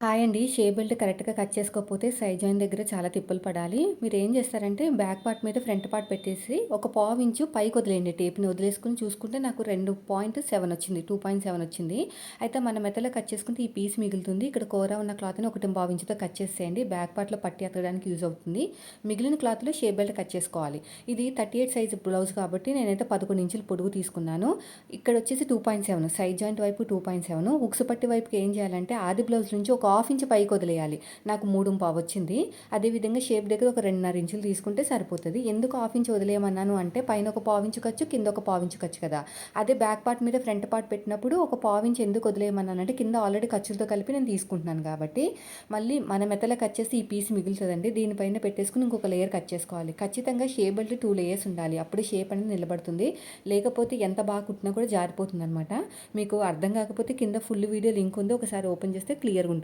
Hi అండి షే belt కరెక్ట్‌గా కట్ చేసుకోకపోతే సైడ్ జాయిన్ దగ్గర చాలా తిప్పలు పడాలి. మీరు ఏం చేస్తారంటే బ్యాక్ పార్ట్ మీద ఫ్రంట్ పార్ట్ పెట్టేసి ఒక పావు ఇంచు పైకి వదిలేయండి టేప్‌ని వదిలేసుకొని చూసుకుంటే నాకు 2.7 వచ్చింది. 2.7 వచ్చింది. అయితే మన మెత్తలో కట్ చేసుకుంటే ఈ పీస్ మిగులుతుంది. ఇక్కడ కూర ఉన్న క్లాత్‌ని ఒకటి ఇంచుతో కట్ చేసేయండి. బ్యాక్ పార్ట్‌లో పట్టి ఎత్తడానికి యూజ్ అవుతుంది. మిగిలిన క్లాత్‌లో షే బెల్ట్ కట్ చేసుకోవాలి. ఇది 38 సైజ్ బ్లౌజ్ కాబట్టి నేనైతే 11 ఇంచులు పొడుగు తీసుకున్నాను. ఇక్కడ వచ్చేసి 2.7 సైడ్ జాయింట్ వైపు 2.7 ఉక్సు పట్టి వైపుకి ఏం చేయాలంటే ఆది బ్లౌజ్ నుంచి ఒక హాఫ్ ఇంచ్ పైకి వదిలేయాలి. నాకు మూడు పావు వచ్చింది అదేవిధంగా షేప్ దగ్గర ఒక రెండున్నర ఇంచులు తీసుకుంటే సరిపోతుంది. ఎందుకు హాఫ్ ఇంచ్ వదిలేయమన్నాను అంటే పైన ఒక పావు ఇంచు ఖర్చు కింద ఒక పావు ఇంచు ఖర్చు కదా. అదే బ్యాక్ పార్ట్ మీద ఫ్రంట్ పార్ట్ పెట్టినప్పుడు ఒక పావు ఇంచ్ ఎందుకు వదిలేయమన్నాను అంటే కింద ఆల్రెడీ ఖర్చులతో కలిపి నేను తీసుకుంటున్నాను కాబట్టి మళ్ళీ మన మెతలకు వచ్చేసి ఈ పీస్ మిగులుతుందండి. దీనిపైన పెట్టేసుకుని ఇంకొక లేయర్ కట్ చేసుకోవాలి. ఖచ్చితంగా షేప్ బెల్ట్ టూ లేయర్స్ ఉండాలి. అప్పుడు షేప్ అనేది నిలబడుతుంది. లేకపోతే ఎంత బాగా కుట్టినా కూడా జారిపోతుంది అనమాట మీకు అర్థం కాకపోతే కింద ఫుల్ వీడియో లింక్ ఉంది ఒకసారి ఓపెన్ చేస్తే క్లియర్గా ఉంటుంది.